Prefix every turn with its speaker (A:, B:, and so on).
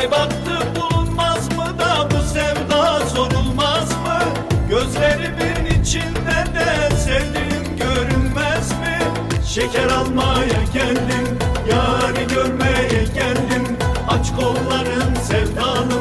A: Baybaktı bulunmaz mı da bu sevda sorulmaz mı? Gözlerimin içinde de sevdiğim görünmez mi? Şeker almaya geldim, yarı görmeye geldim Aç kolların sevdanı